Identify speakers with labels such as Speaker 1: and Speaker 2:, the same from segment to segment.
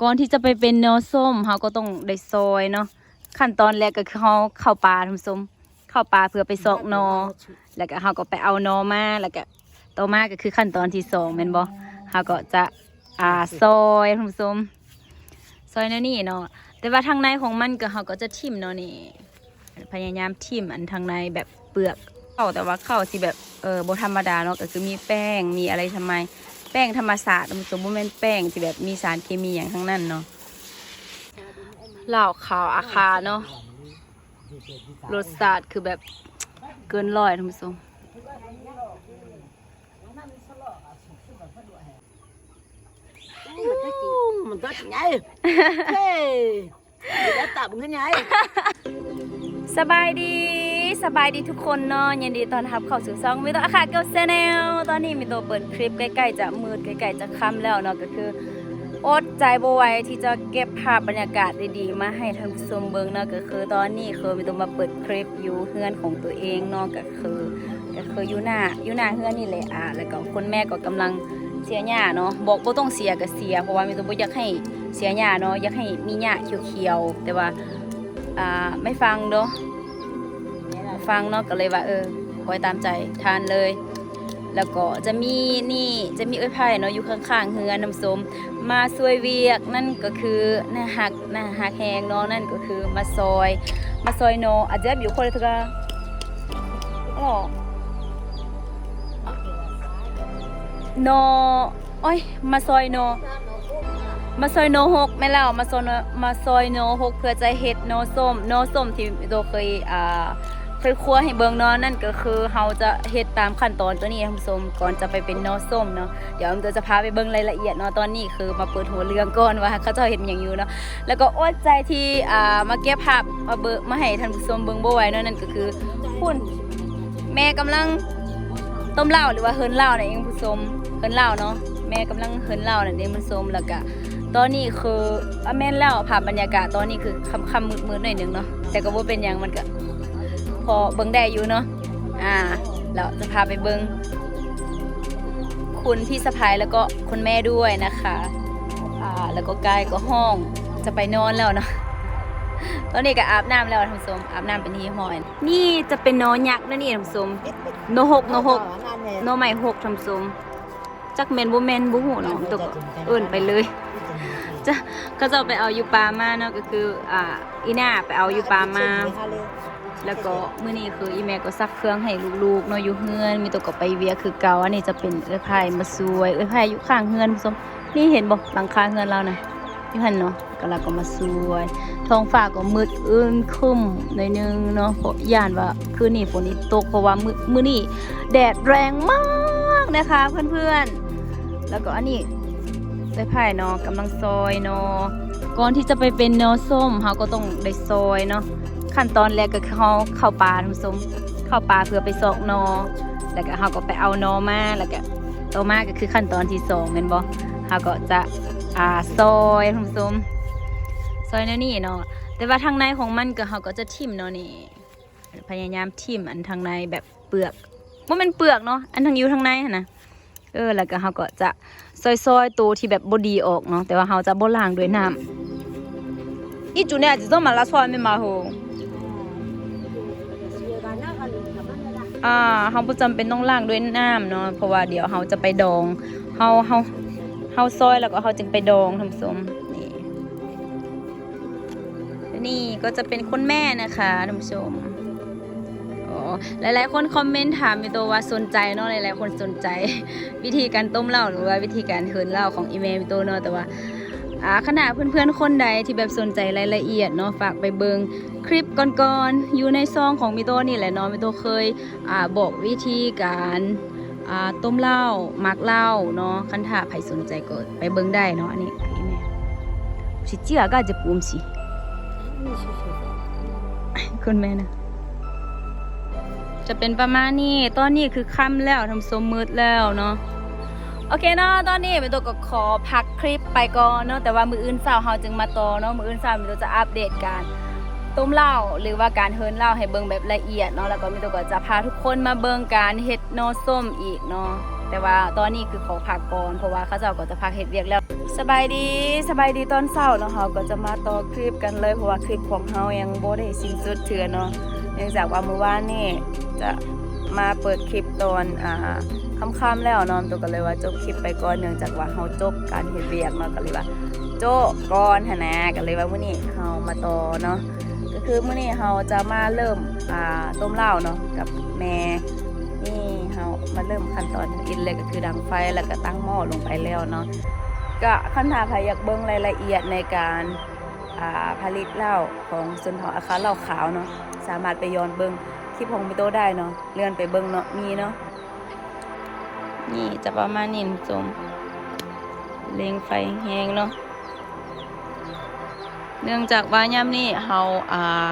Speaker 1: ก่อนที่จะไปเป็นเนอส้มเขาก็ต้องได้ซอยเนาะขั้นตอนแรกก็คือเขาเข้าป่าทำส้มเข้าป่าเพื่อไปซอกนอ แล้วก็เขาก็ไปเอานอมาแล้วก็ต่อมาก็คือขั้นตอนที่สองแม่นบ่เขาก็จะอ่าซอยทำส้มซอยเนาะนี่เนาะแต่ว่าทางในของมันก็เขาก็จะทิ่มเนาะนี่พยายามทิ่มอันทางในแบบเปลือกเข้าแต่ว่าเข้าสิแบบเออบธรรมดาเนาะก็คือมีแป้งมีอะไรทำไม ป้งธรรมศาสตร์มันสมมติเป็นแป้งที่แบบมีสารเคมีอย่างทั้งนั้นเนาะเหล้าขาวอาคาเนาะรสชาติคือแบบเกินร้อยท่านผู้ชม
Speaker 2: mình có nhảy hey đã tập cái nhảy
Speaker 1: สบายดีสบายดีทุกคนเนาะยินดีตอนรับเข้าสู่ช่องมิโตะอาคาเกลเซเนลตอนนี้มิโตเปิดคลิปใกล้ๆจะมืดใกล้ๆจะค่ำแล้วเนาะก็คืออดใจบไหวที่จะเก็บภาพบรรยากาศดีๆ มาให้ท่านผู้ชมเบิ่งเนาะก็คือ ตอนนี้คือมิโตมาเปิดคลิปอยู่เฮือนของตัวเองเนาะก็คือก็คืออยู่หน้าอยู่หน้าเฮือนนี่แหละอะแล้วก็คุณแม่ก็กำลังเสียหญ้าเนาะบอกบ่าต้องเสียก็เสียเพราะว่ามิโตบ่อยากให้เสียหญ้าเนาะอยากให้มีหญ้าเขียวๆแต่ว่า อ่าไม่ฟังเนาะฟังเนาะก็เลยว่าเออปล่อยตามใจทานเลย แล้วก็จะมีนี่จะมีเอ้ยไผ่เนาะอยู่ข้างๆเฮือน้ำส้มมาซวยเวียกนั่นก็คือหน้าหักหน้าหักแหงเนาะนั่นก็คือมาซอย มาซอยโนาะอาจจะอยู่คนละทกาอ๋อโนโอ้ยมาซอยโน มาซอยโนหกแม่นแล้วมาซอยมาซอยโนหกเพื่อจะเฮ็ดโนส้มโนส้มที่โดเคยอ่าเคยคั่วให้เบิ่งเนาะนั่นก็คือเฮาจะเฮ็ดตามขั้นตอนตัวนี้ท่านผู้ชมก่อนจะไปเป็นโนส้มเนาะเดี๋ยวมันจะพาไปเบิ่งรายละเอียดเนาะตอนนี้คือมาเปิดหัวเรื่องก่อนว่าเขาจะเห็นอย่างอยู่เนาะแล้วก็อดใจที่อ่ามาเก็บภาพมาเบิ่งมาให้ท่านผู้ชมเบิ่งบ่ไหวเนาะนั่นก็คือคุณแม่กำลังต้มเหล้าหรือว่าเฮิรนเหล้าเนั่นเองผู้ชมเฮิรนเหล้าเนาะแม่กำลังเฮิรนเหล้าเนั่นเองผู้ชมแล้วก็ ตอนนี้คืออะแม่นแล้วภาพบรรยากาศตอนนี้คือคำคำมืดมืดหน่อยหนึงเนาะแต่ก็บ่าเป็นยังมันก็ พอเบิ่งได้อยู่เนาะอ่าแล้วจะพาไปเบิ่งคุณพี่สะพายแล้วก็คุณแม่ด้วยนะคะอ่าแล้วก็กายก็ห้องจะไปนอนแล้วเนาะตอนนี้ก็อาบน้ำแล้วท่านผู้ชมอาบน้ำเป็นที่หอยนี่จะเป็นนอยักษ์นะนี่ท่านผู้ชมโนหกโนหกโนใหม่หกท่านผู้ชมจักแมนบ่แมนบ่ฮู้เนาะตกเอิ้นไปเลย จะก็จะไปเอายูปามาเนาะก็คืออ่าอีน่าไปเอายูปามา แล้วก็มื้อนี้คืออีแม่ก็ซักเครื่องให้ลูกๆเนาะอยู่เฮือน มีตัวก็ไปเวียคือเก่าอันนี้จะเป็นเอ้ยไผ่มาสวยเอ้ยไผ่อยู่ข้างเฮือนผู้ชมนี่เห็นบ่หลังคาเฮือนเรานะอยู่หั่นเนาะก็แล้วก็มาสวยท้องฟ้าก็มืดอึ้งครึ้มหน่อยนึงเนาะเพราะย่านว่าคืนนี้ฝนอีตกเพราะว่ามื้อมื้อนี้แดดแรงมากนะคะเพื่อนๆแล้วก็อันนี้ ไม้ไผ่เนาะกำลังซอยเนาะก่อนที่จะไปเป็นเนอส้มเขาก็ต้องได้ซอยเนาะขั้นตอนแรกก็คือเขาเข้าป่าทำส้มเข้าป่าเพื่อไปซอกนอแล้วก็เขาก็ไปเอานอมาแล้วก็ต่อมาก็คือขั้นตอนที่สองแม่นบ่เขาก็จะอ่าซอยทำส้มซอยแนวนี้เนาะแต่ว่าทางในของมันก็เขาก็จะทิ่มเนาะนี่พยายามทิ่มอันทางในแบบเปลือกว่ามันเปลือกเนาะอันทางอยู่ทางในนะเออแล้วก็เขาก็จะ ซอยๆตัวที่แบบบดีออกเนาะแต่ว่าเราจะบ่ล้างด้วยน้ำอีจุเนี่ยจะต้องมาละซอยไม่มาโหอ่าเราบ่จำเป็นต้องล้างด้วยน้ำเนาะเพราะว่าเดี๋ยวเราจะไปดองเฮาเฮาเฮาซอยแล้วก็เฮาจึงไปดองท่านผู้ชมนี่และนี่ก็จะเป็นคุณแม่นะคะท่านผู้ชม หลายๆ คนคอมเมนต์ถามอยู่ตัวว่าสนใจเนาะหลายๆ คนสนใจ วิธีการต้มเหล้าหรือว่าวิธีการเทินเหล้าของอีเมลมิโตเนาะแต่ว่าอ่าขณะเพื่อนๆ คนใดที่แบบสนใจรายละเอียดเนาะฝากไปเบิงคลิปก่อนๆอยู่ในซองของมิโตนี่แหละเนาะมิโตเคยอ่าบอกวิธีการอ่าต้มเหล้าหมักเหล้าเนาะคันถ้าใครสนใจก็ไปเบิงได้เนาะอันนี้อีเมลสิเจียก็จะปูมสิคุณแม่นะ จะเป็นประมาณนี้ ตอนนี้คือค่ำแล้วทำสมมืดแล้วเนาะ โอเคเนาะ ตอนนี้เป็นตัวก็ขอพักคลิปไปก่อนเนาะ แต่ว่ามืออื่นเสาร์เฮาจึงมาต่อเนาะ มืออื่นเสาร์มีตัวจะอัปเดตการต้มเหล้าหรือว่าการเฮิร์นเหล้าให้เบิ่งแบบละเอียดเนาะ แล้วก็มีตัวก็จะพาทุกคนมาเบิ่งการเฮ็ดโนส้มอีกเนาะ แต่ว่าตอนนี้คือขอพักก่อนเพราะว่าเขาเจ้าก็จะพักเฮ็ดเวียกแล้ว สบายดีสบายดีตอนเช้าเนาะเฮาก็จะมาต่อคลิปกันเลยเพราะว่าคลิปของเฮายังบ่ได้สิ้นสุดเถื่อเนาะ เนื่องจากว่าเมื่อวานนี่ จะมาเปิดคลิปตอนอ่าค่ำๆแล้วนาะตัวก็เลยว่าจบคลิปไปก่อนเนื่องจากว่าเฮาจบการเฮ็ดเวียกเนาะก็เลยว่าโจก่อนหนะก็เลยว่ามื้อนี้เฮามาต่อเนาะก็คือมื้อนี้เฮาจะมาเริ่มอ่าต้มเหล้าเนาะกับแม่นี่เฮามาเริ่มขั้นตอนอินเลยก็คือดังไฟแล้วก็ตั้งหม้อลงไปแล้วเนาะก็ขั้นตอนใครอยากเบิ้งรายละเอียดในการอ่าผลิตเหล้าของส่วนของอาคารเหล้าขาวเนาะสามารถไปย้อนเบิ้ง คลิปของมิโตได้เนาะเลื่อนไปเบิ้งเนาะมีเนาะนี่จะประมาณนี้คุณผู้ชมเลงไฟแห้งเนาะเนื่องจากว่ายามนี้เฮาอ่า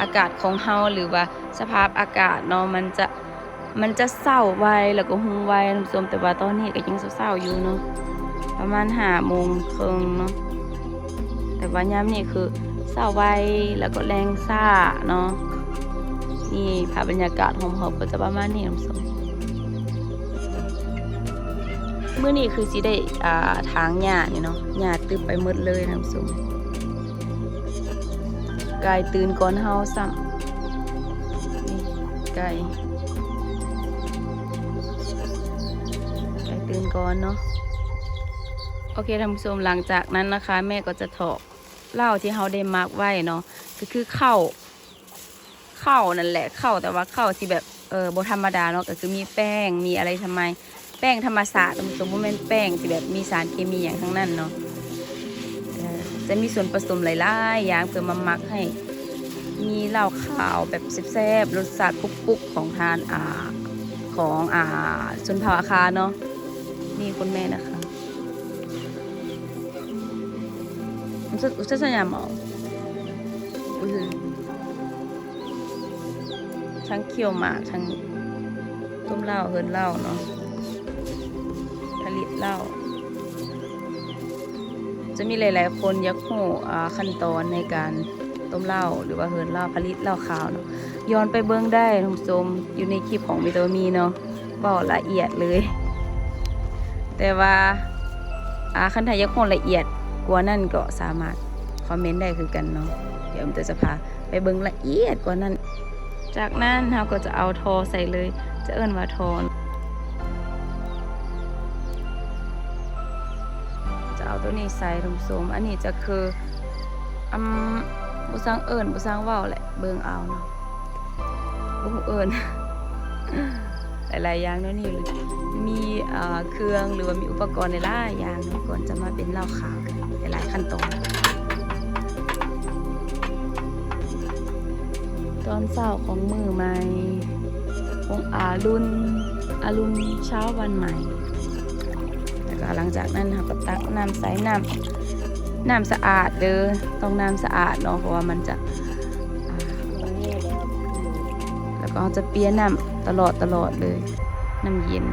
Speaker 1: อากาศของเฮาหรือว่าสภาพอากาศเนาะมันจะมันจะเศร้าไวแล้วก็หุงไวท่านผู้มแต่ว่าตอนนี้ก็ยังเศร้าๆอยู่เนาะประมาณหาโมงครึ่งเนาะแต่ว่ายามนี้คือเศร้าไวแล้วก็แรงซ่าเนาะ นี่ภาพบรรยากาศหอมๆก็จะประมาณนี้ท่านผู้ชมเมื่อนี้คือสิได้อ่าทางหญ้านี่เนาะหญ้าตึบไปหมดเลยท่านผู้ชมกายตื่นก่อนเฮาซ้ำนี่ไก่ไปตื่นก่อนเนาะโอเคท่านผู้ชมหลังจากนั้นนะคะ แม่ก็จะถอกเหล้าที่เขาได้มาร์กไว้เนาะก็คือข้าว ข้าวนั่นแหละข้าวแต่ว่าข้าวที่แบบเออโบธรรมดาเนาะก็คือมีแป้งมีอะไรทำไม แป้งธรรมศาสตร์ท่านผู้ชมว่าเป็นแป้งที่แบบมีสารเคมีอย่างทั้งนั้นเนาะจะมีส่วนผสมหลายๆอย่างเพื่อมามักให้ มีเหล้าขาวแบบแซ่บๆรสชาติกุ๊กๆของทานอ่าของอ่าชนเผ่าอาคาเนาะนี่คุณแม่นะคะอุตอุตส่าห์ยามอาอุ้ย ทั้งเคี่ยวหมากทั้งต้มเหล้าเฮิรนเหล้าเนาะผลิตเหล้าจะมีหลาย ๆ คนยักหูขั้นตอนในการต้มเหล้าหรือว่าเฮิรนเหล้าผลิตเหล้าขาวเนาะย้อนไปเบิ้องได้ท่านผู้ชมอยู่ในคลิปของมิโตมีเนาะบอกละเอียดเลย แต่ว่าอาคันไทยยังคงละเอียดกว่านั่นก็สามารถคอมเมนต์ได้คือกันเนาะเดี๋ยวมันจะพาไปเบิ่งละเอียดกว่านั้น จากนั้นเราก็จะเอาทอใส่เลย จะเอิ้นว่าทอจะเอาตัวนี้ใส่ทุมสมอันนี้จะคืออืมบุสังเอิญบุสังเว่าวแหละเบิ่งเอาเนาะบุเอิญหลายๆอย่างเนาะนี่มีเครื่องหรือว่ามีอุปกรณ์หลายๆอย่างเนาะก่อนจะมาเป็นเหล้าขาวกันหลายขั้นตอน อนเช้าของมือใหม่ของอารุณอารุณเช้าวันใหม่ แล้วก็หลังจากนั้นเราก็ตักน้ำใส่น้ำน้ำสะอาดเด้อต้องน้ำสะอาดเนาะเพราะว่ามันจะแล้วก็จะเปียนน้ำตลอดตลอดเลยน้ำเย็น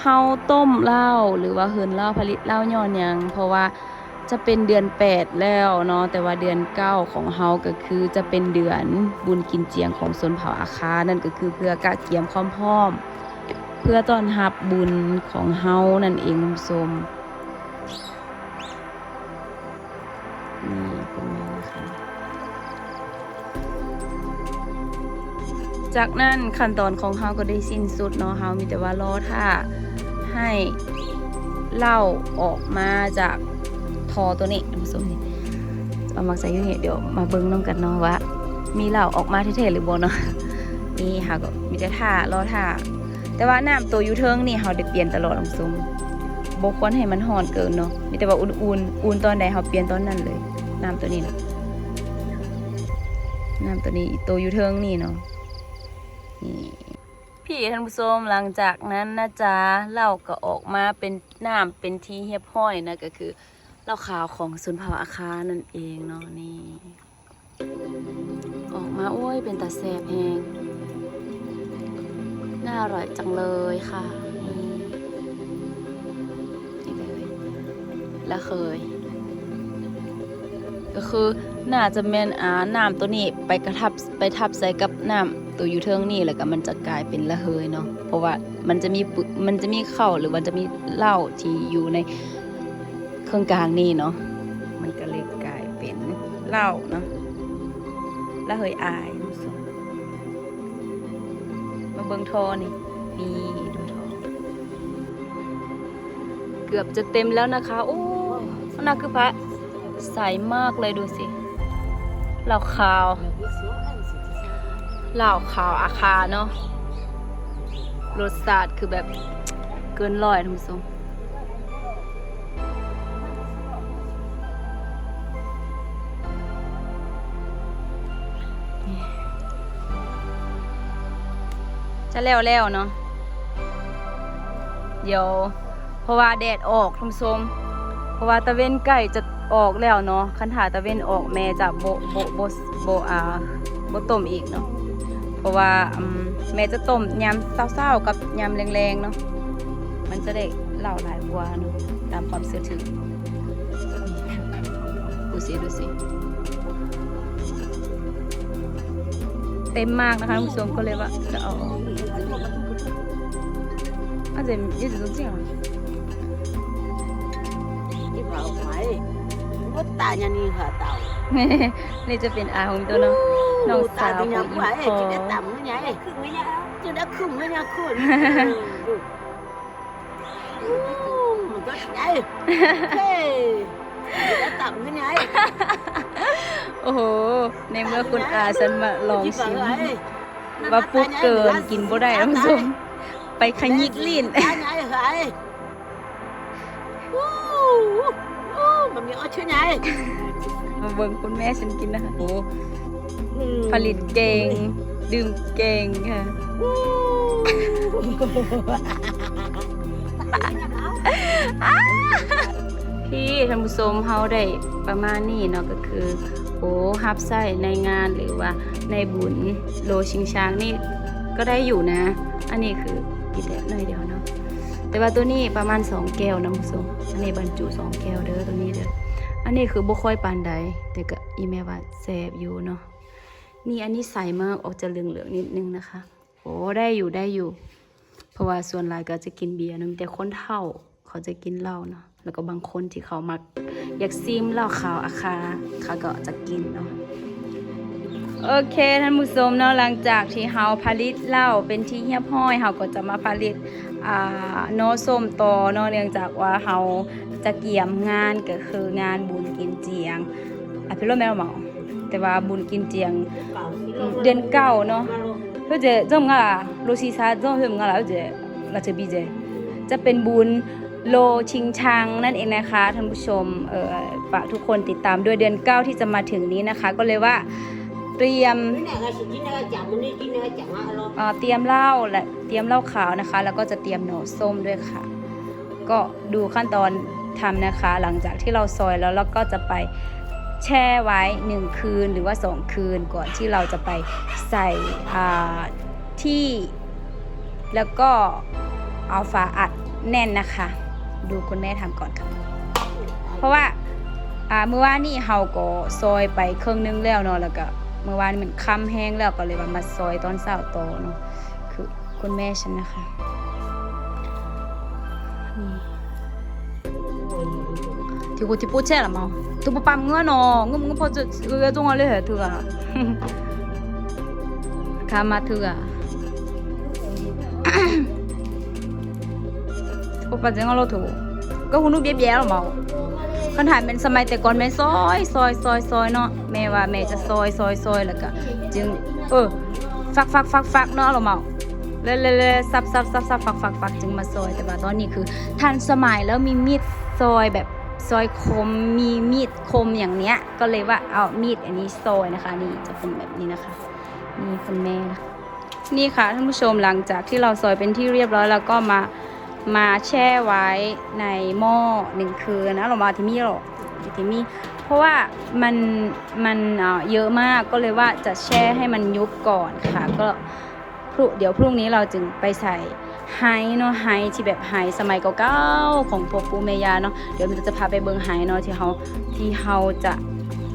Speaker 1: เฮาต้มเหล้าหรือว่าเฮินเหล้าผลิตเหล้าย้อนยังเพราะว่า จะเป็นเดือน 8 แล้วเนาะแต่ว่าเดือน 9 ของเฮาก็คือจะเป็นเดือนบุญกินเจียงของชนเผ่าอาคา นั่นก็คือเพื่อกะเกียมความพร้อม เพื่อต้อนรับบุญของเฮานั่นเองคุณผู้ชมนี่คุณแม่นะคะจากนั้นขั้นตอนของเฮาก็ได้สิ้นสุดเนาะเฮามีแต่ว่ารอท่าให้เหล้าออกมาจาก ทอตัวนี้ผู้ชมนี่เอามาใส่ยู่นี่เดี๋ยวมาเบิ่งน้ำกันเนาะว่ามีเหล้าออกมาเท่ๆหรือบ่เนาะนี่ค่ะก็มีแต่ท่ารอท่าแต่ว่าน้ำตัวยูเทิงนี่เฮาได้เปลี่ยนตลอดท่านผู้ชมบ่ควรให้มันร้อนเกินเนาะมีแต่ว่าอุ่นๆอุ่นตอนใดเฮาเปลี่ยนตอนนั้นเลยน้ำตัวนี้นะน้ำตัวนี้ตัวยูเทิงนี่เนาะนี่พี่ท่านผู้ชมหลังจากนั้นนะจ๊ะเหล้าก็ออกมาเป็นน้ำเป็นทีเฮียบห้อยนะก็คือ เหล้าขาวของสุนเผ่าวะอาคานั่นเองเนาะนี่ ออกมาโอ้ยเป็นตาแสบแหงน่าอร่อยจังเลยค่ะนี่เลยและเคย ก็คือน่าจะแม่นอาน้ำตัวนี้ไปกระทับไปทับใส่กับน้ำตัวอยู่เทิงนี่แล้วก็มันจะกลายเป็นระเหยเนาะเพราะว่ามันจะมีมันจะมีเข้าวหรือมันจะมีเหล้าที่อยู่ใน เครื่องกลางนี่เนาะมันก็เลยกลายเป็นเหล้าเนาะระเหยอายคุณผู้ชมมาเบิงทอนี่นี่ดูทอเกือบจะเต็มแล้วนะคะ โอ้น่าคือพระใสมากเลยดูสิเหล้าขาวเหล้าขาวอาคาเนาะรสชาติคือแบบเกินร้อยท่านผู้ช จะแล้วแล้วเนาะเดี๋ยว เพราะว่าแดดออกท่านผู้ชมเพราะว่าตะเวนใกล้จะออกแล้วเนาะคันถาตะเวนออกแม่จะโบโบโบโบอาโบต้มอีกเนาะเพราะว่าแม่จะต้มยำเศร้าๆกับยำแรงๆเนาะมันจะได้เหล่าหลายกว่าเนาะตามความเชื่อถือดูสิดูสิเต็มมากนะคะท่านผู้ชมก็เลยว่าจะเอา ออกอาจจะยืดตรงจริงเหรอ
Speaker 2: ที่เราไปว่าตายยันนี่ค่ะเต่า
Speaker 1: นี่จะเป็นอาของตัวเนาะน้องสาว
Speaker 2: ตาย
Speaker 1: ของ
Speaker 2: ยั
Speaker 1: อี
Speaker 2: ง
Speaker 1: พ
Speaker 2: ไป
Speaker 1: อ
Speaker 2: จะได้ต่ำไงขึ้นไม่ยากจะได้ขึ้นไม่ยากขึ้นมันก็ไงเฮ้จะได้ต่ำไง
Speaker 1: โอ้โห ในเมื่อคุณอาฉันมาลองชิมว่าปุ๊กเกินกินบ่ได้ท่านผู้ชม ไปขยิกลิ้น
Speaker 2: ตายไงเหรอวู้วู้มันมีอ้อชื่อไง
Speaker 1: มาเบิ่งคุณแม่ฉันกินนะคะโอ้ผลิตเก่ง ดื่มเก่งค่ะที่ท่านผู้ชมเฮาได้ประมาณนี้เนาะก็คือ โอ้ฮับไส้ในงานหรือว่าในบุญโลชิงช้างนี่ก็ได้อยู่นะ อันนี้คือ อีกแต่หน่อยเดียวเนาะแต่ว่าตัวนี้ประมาณ2แก้วนะผู้ชมอันนี้บรรจุ2แก้วเด้อตัวนี้เด้ออันนี้คือบ่ค่อยปานใดแต่ก็อีแม่ว่าแซ่บอยู่เนาะนี่อันนี้ใสมากออกจะเหลืองๆนิดนึงนะคะโอ้ได้อยู่ได้อยู่ เพราะว่าส่วนหลายก็จะกินเบียร์นะแต่คนเฒ่าเขาจะกินเหล้าเนาะแล้วก็บางคนที่เขามัก อยากซิมเหล้าขาวอาคาเขาก็จะกินเนาะ โอเคท่านผู้ชมเนาะหลังจากที่เฮาผลิตเหล้าเป็นที่เฮียบห้อยเฮาก็จะมาผลิตอ่าโนส้มต่อเนาะเนื่องจากว่าเฮาจะเกี่ยมงานก็คืองานบุญกินเจียงอะพี่รู้ไหมเราเมาแต่ว่าบุญกินเจียงเดือนเก้าเนาะเพื่อจะจงอะโลซีซาจงเพื่องอะแล้วจะเราจะบีเจจะเป็นบุญโลชิงชังนั่นเองนะคะท่านผู้ชมเออฝากทุกคนติดตามด้วยเดือนเก้าที่จะมาถึงนี้นะคะ ก็เลยว่า ตรียมเอ่อเตรียมเหล้าและเตรียมเหล้าขาวนะคะ แล้วก็จะเตรียมหน่อส้มด้วยค่ะ ก็ดูขั้นตอนทำนะคะ หลังจากที่เราซอยแล้วเราก็จะไปแช่ไว้หนึ่งคืนหรือว่าสองคืนก่อนที่เราจะไปใส่อ่าที่แล้วก็เอาฝาอัดแน่นนะคะ ดูคุณแม่ทำก่อนค่ะ เพราะว่าอ่าเมื่อวานนี่เฮาก็ซอยไปครึ่งนึงแล้วเนาะแล้วก็ เมื่อวานมันค่ำแห้งแล้วก็เลยว่ามาซอยตอนเช้าต่อเนาะคือคุณแม่ฉันนะคะนี่ที่กูที่ปูแช่ละมั้งตัวปปั๊มเงื่อนเนาะงึมงึมพอจะเออจงอาเลยเหรอเถื่อข้ามาเถื่อปปั๊มจะงั้นเราถูกก็คุณนูเบี้ยเบี้ยหรอมั้ง คันถ่ายเป็นสมัยแต่ก่อนแม่ซอยซอยซอยซอยเนาะแม่ว่าแม่จะซอยซอยซอยแล้วก็จึงเออฟักฟักฟักฟักเนาะเราเมาเล่เล่เล่ซับซับซับซับฟักฟักฟักจึงมาซอยแต่ว่าตอนนี้คือทันสมัยแล้วมีมีดซอยแบบซอยคมมีมีดคมอย่างเนี้ย ก็เลยว่าเอามีดอันนี้ซอยนะคะ นี่จะเป็นแบบนี้นะคะ นี่คุณแม่นะนี่ค่ะท่านผู้ชมหลังจากที่เราซอยเป็นที่เรียบร้อยแล้วก็มา มาแช่ไว้ในหม้อหนึ่งคืนนะเรามาที่มีหรอกที่มีเพราะว่ามันมันเอ่อเยอะมากก็เลยว่าจะแช่ให้มันยุบก่อนค่ะก็พรุ่งเดี๋ยวพรุ่งนี้เราจึงไปใส่ไฮเนาะไฮที่แบบไฮสมัยเก่าๆของพวกปูเมยาเนาะเดี๋ยวมันจะพาไปเบิงไฮเนาะที่เขาที่เขาจะ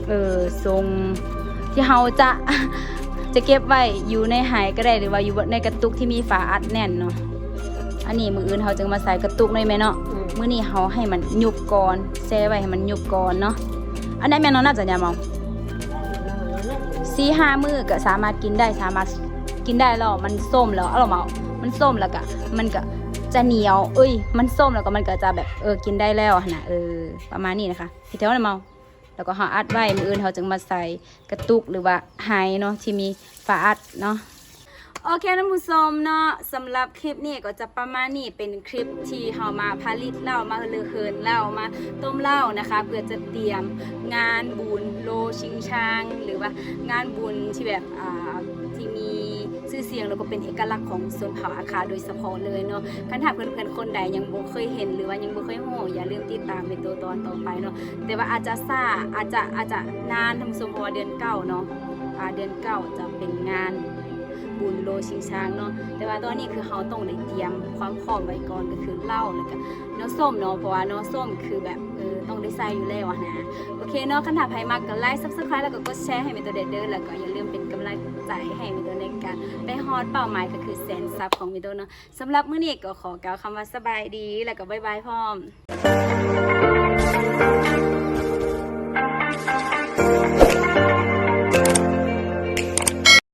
Speaker 1: เออทรงที่เขาจะจะเก็บไว้อยู่ในหายก็ได้หรือว่าอยู่ในกระตุกที่มีฝาอัดแน่นเนาะ อันนี้มืออื่นเขาจึงมาใส่กระตุกในอยไหมเนาะ
Speaker 2: อืม
Speaker 1: มื้อนี้เขาให้มันยุบก่อนแช่ไว้ให้มันยุบก่อนเนาะอันนั้นแม่น้องน่าจะยามองสี่ห้ามื้อก็สามารถกินได้สามารถกินได้แล้วมันส้มแล้วเอาหรอเมามันส้มแล้วก็มันก็จะเหนียว เอ้ย มันส้มแล้วก็มันก็จะแบบเออกินได้แล้วหั่นนะเออประมาณนี้นะคะพี่เท่านั้นเมาแล้วก็ห่ออัดไว้มืออื่นเขาจึงมาใส่กระตุกหรือว่าไฮเนาะที่มีฝาอัดเนาะ โอเคท่านผู้ชมเนาะสำหรับคลิปนี้ก็จะประมาณนี้เป็นคลิปที่เฮามาผลิตเหล้ามาเลือเคินเหล้ามาต้มเหล้านะคะเพื่อจะเตรียมงานบุญโลชิงช้าง หรือว่างานบุญที่แบบอ่าที่มีชื่อเสียงแล้วก็เป็นเอกลักษณ์ของส่วนเผ่าอาคาโดยเฉพาะเลยเนาะคันถ้าเพื่อนๆคนใดยังบ่เคยเห็นหรือว่ายังบ่เคยโหอย่าลืมติดตามในตัวตอนต่อไปเนาะแต่ว่าอาจจะซ่าอาจจะอาจจะนานท่านผู้ชมเพราเดือนเก้าเนาะเดือนเก้าจะเป็นงาน บุญโลชิงช้างเนาะแต่ว่าตอนนี้คือเขาต้องได้เตรียมความพร้อมไว้ก่อนก็คือเหล้าแล้วก็เนื้อส้มเนาะเพราะว่าเนื้อส้มคือแบบเออต้องได้ใส่อยู่แล้วนะโอเคเนาะคันถ้าใครมักก็ไลค์ Subscribe แล้วก็กดแชร์ให้มีตัวเด็ดเด้อแล้วก็อย่าลืมเป็นกำลังใจให้มีตัวในการไปฮอดเป้าหมายก็คือแสนซับของมีตัวเนาะสำหรับมื้อนี้ก็ขอกล่าวคำว่าสบายดีแล้วก็บ๊ายบายพร้อม